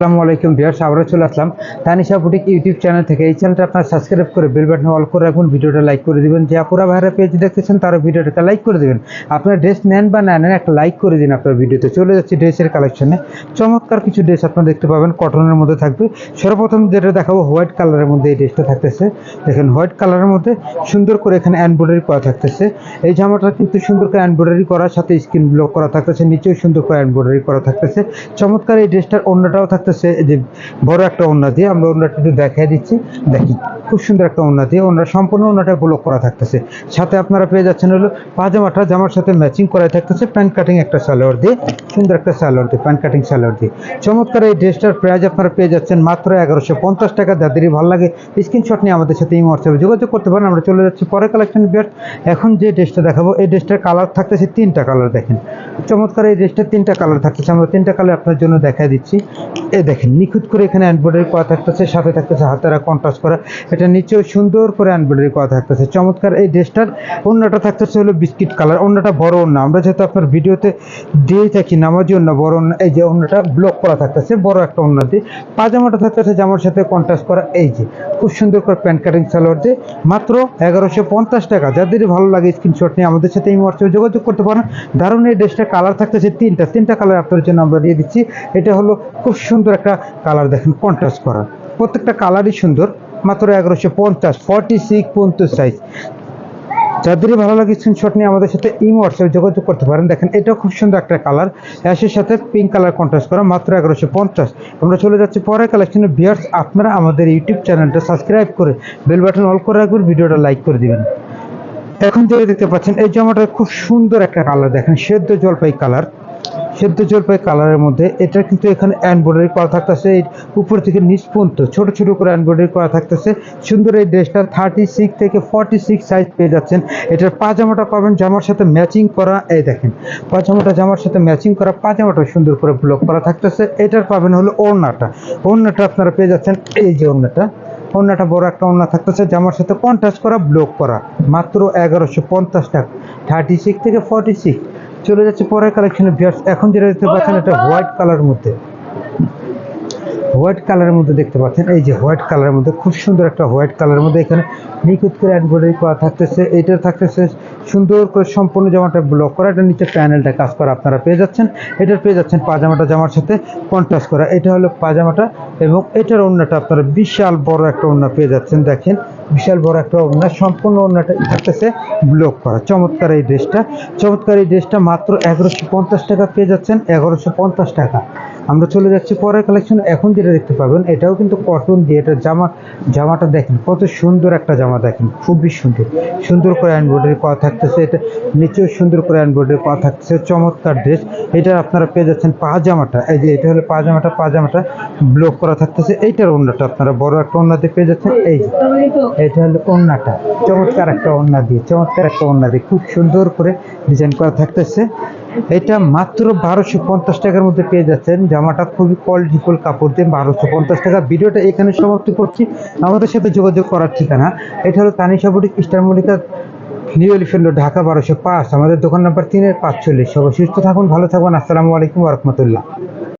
আসসালামু আলাইকুম ভিউয়ার্স, আবারও চলে আসলাম তানিশা বুটিক ইউটিউব চ্যানেল থেকে। এই চ্যানেলটা আপনার সাবস্ক্রাইব করে বেল বাটন অল করে রাখুন, ভিডিওটা লাইক করে দিবেন। যে আপুরা ভাইরা পেজ দেখতেছেন, তারা ভিডিওটাকে লাইক করে দিবেন। আপনার ড্রেস নেন বা না নেন, একটা লাইক করে দিন আপনার ভিডিওতে। চলে যাচ্ছে ড্রেসের কালেকশনে চমৎকার কিছু ড্রেস আপনারা দেখতে পাবেন কটনের মধ্যে থাকবে। সর্বপ্রথম যেটা দেখাবো, হোয়াইট কালারের মধ্যে এই ড্রেসটা থাকতেছে। দেখেন, হোয়াইট কালারের মধ্যে সুন্দর করে এখানে এমব্রয়ডারি করা থাকতেছে। এই জামাটা কিন্তু সুন্দর করে এমব্রয়ডারি করার সাথে স্ক্রিন ব্লক করা থাকতেছে। নিচেও সুন্দর করে এমব্রয়ডারি করা থাকতেছে। চমৎকার এই ড্রেসটার অন্যটাও থাকতেছে। এই যে বড় একটা ওন্না দিয়ে আমরা ওন্নাটা একটু দেখাই দিচ্ছি। দেখি, খুব সুন্দর একটা ওন্না দিয়ে ওনার সম্পূর্ণ ওনারটা ব্লক করা থাকতেছে। সাথে আপনারা পেয়ে যাচ্ছেন হলো পাজামাটা, জামার সাথে ম্যাচিং করাই থাকতেছে প্যান্ট কাটিং একটা সালোয়ার দিয়ে। সুন্দর একটা সালোয়ার দিয়ে প্যান্ট কাটিং সালোয়ার দিয়ে চমৎকার এই ড্রেসটার প্রাইস আপনারা পেয়ে যাচ্ছেন মাত্র এগারোশো পঞ্চাশ টাকা। যাদেরই ভালো লাগে স্ক্রিনশট নিয়ে আমাদের সাথে এই হোয়াটসঅ্যাপে যোগাযোগ করতে পারেন। আমরা চলে যাচ্ছি পরে কালেকশন বিয়ার এখন যে ড্রেসটা দেখাবো, এই ড্রেসটার কালার থাকতেছে তিনটা কালার দেখেন। চমৎকার এই ড্রেসটার তিনটা কালার থাকতেছে। আমরা তিনটা কালার আপনার জন্য দেখাই দিচ্ছি। এই দেখেন, নিখুঁত করে এখানে এমব্রয়ডারি করা থাকতেছে, সাথে থাকতেছে হাতেরা কন্ট্রাস্ট করা। এটা নিচেও সুন্দর করে এমব্রয়ডারি করা থাকতেছে। চমৎকার এই ড্রেসটার অন্যটা থাকতেছে হলো বিস্কিট কালার অন্যটা বড় অন্য। আমরা যেহেতু আপনার ভিডিওতে দিয়ে থাকি নামাজি অন্য বড় এই যে অন্যটা ব্লক করা থাকতেছে, বড় একটা অন্য দিয়ে পাজামাটা থাকতেছে জামার সাথে কন্ট্রাস্ট করা, এই যে, খুব সুন্দর করে প্যান্ট কাটিং সালোয়ার দিয়ে, মাত্র এগারোশো পঞ্চাশ টাকা। যাদের ভালো লাগে স্ক্রিনশট নিয়ে আমাদের সাথে এই হোয়াটসঅ্যাপে যোগাযোগ করতে পারেন। দারুণ এই ড্রেসটা কালার থাকতেছে তিনটা। তিনটা কালার আপনার জন্য আমরা দিয়ে দিচ্ছি। এটা হলো খুব সুন্দর একটা কালার দেখেন কন্ট্রাস্ট করা। প্রত্যেকটা কালারই সুন্দর, মাত্র এগারোশো পঞ্চাশ ফর্টি সিক্স পঞ্চাশ সাইজ যাদেরই ভালো লাগে স্ক্রিনশট নিয়ে আমাদের সাথে ইম হোয়াটসঅ্যাপে যোগাযোগ করতে পারেন। দেখেন, এটাও খুব সুন্দর একটা কালার অ্যাশের সাথে পিঙ্ক কালার কন্ট্রাস্ট করা, মাত্র এগারোশো পঞ্চাশ। আমরা চলে যাচ্ছি পরের কালেকশনে বিয়ার্স আপনারা আমাদের ইউটিউব চ্যানেলটা সাবস্ক্রাইব করে বেল বাটন অল করে রাখবেন, ভিডিওটা লাইক করে দিবেন। এখন যে দেখতে পাচ্ছেন, এই জামাটা খুব সুন্দর একটা কালার দেখেন, সেদ্ধ জলপাই কালার সেদ্ধ জলপাই কালারের মধ্যে। এটা কিন্তু এখানে এমব্রয়ডারি করা থাকতেছে। উপর থেকে নিচ পর্যন্ত ছোট ছোট করে এমব্রয়ডারি করা থাকতেছে। সুন্দর এই ড্রেসটা থার্টি সিক্স থেকে ফর্টি সিক্স সাইজ পেয়ে যাচ্ছেন। এটার পাজামাটা পাবেন জামার সাথে ম্যাচিং করা। এই দেখেন, পাজামাটা জামার সাথে ম্যাচিং করা, পাজামাটা সুন্দর করে ব্লক করা থাকতেছে। এটার পাবেন হলো ওড়নাটা। ওড়নাটা আপনারা পেয়ে যাচ্ছেন। এই যে ওড়নাটা ওড়নাটা বড় একটা ওড়না থাকতেছে। জামার সাথে কন্ট্রাস্ট করা ব্লক করা। মাত্র এগারোশো পঞ্চাশ টাকা। থার্টি সিক্স থেকে ফর্টি সিক্স চলে যাচ্ছে পরের কালেকশনে ভিয়ার্স এখন যেটা দেখতে পাচ্ছেন, এটা হোয়াইট কালার মধ্যে। হোয়াইট কালারের মধ্যে দেখতে পাচ্ছেন, এই যে হোয়াইট কালারের মধ্যে, খুব সুন্দর একটা হোয়াইট কালারের মধ্যে এখানে নিখুঁত করে এমব্রয়ডারি করা থাকতেছে। এটা থাকতেছে সুন্দর করে সম্পূর্ণ জামাটা ব্লক করা। এটা নিচে প্যানেলটা কাজ করা আপনারা পেয়ে যাচ্ছেন। এটার পেয়ে যাচ্ছেন পাজামাটা জামার সাথে কন্ট্রাস্ট করা। এটা হলো পাজামাটা এবং এটার ওড়নাটা আপনারা বিশাল বড় একটা ওড়না পেয়ে যাচ্ছেন, দেখেন। বিশাল বড় একটা ওড়না সম্পূর্ণ ওড়নাটা থাকতেছে ব্লক করা। চমৎকার এই ড্রেসটা চমৎকার এই ড্রেসটা মাত্র এগারোশো পঞ্চাশ টাকা পেয়ে যাচ্ছেন, এগারোশো পঞ্চাশ টাকা। আমরা চলে যাচ্ছি পরের কালেকশন এখন যেটা দেখতে পাবেন, এটাও কিন্তু কটন দিয়ে এটা জামা, জামাটা দেখেন, কত সুন্দর একটা জামা দেখেন, খুবই সুন্দর। সুন্দর করে এমব্রয়ডারি করা থাকতেছে, এটা নিচেও সুন্দর করে এমব্রয়ডারি করা থাকতেছে, চমৎকার ড্রেস এটা আপনারা পেয়ে যাচ্ছেন পাজামাটা, এই যে এটা হলো পাজামাটা পাজামাটা ব্লক করা থাকতেছে, এইটার ওড়নাটা আপনারা বড় একটা ওড়নাতে পেয়ে যাচ্ছেন, এই এটা হলো ওড়নাটা, চমৎকার একটা ওড়না দিয়ে, চমৎকার একটা ওড়না দিয়ে, খুব সুন্দর করে ডিজাইন করা থাকতেছে। এটা মাত্র বারোশো পঞ্চাশ টাকার মধ্যে পেয়ে যাচ্ছেন। জামাটা খুবই কোয়ালিটিফুল কাপড় দিয়ে বারোশো পঞ্চাশ টাকা। ভিডিওটা এখানে সমাপ্ত করছি। আমাদের সাথে যোগাযোগ করার ঠিকানা, এটা হলো Tanisha boutique star Mallika, new elephant Dhaka বারোশো পাঁচ। আমাদের দোকান নাম্বার তিনের পাঁচচল্লিশ। সবাই সুস্থ থাকুন, ভালো থাকুন। আসসালামু আলাইকুম রহমতুল্লাহ।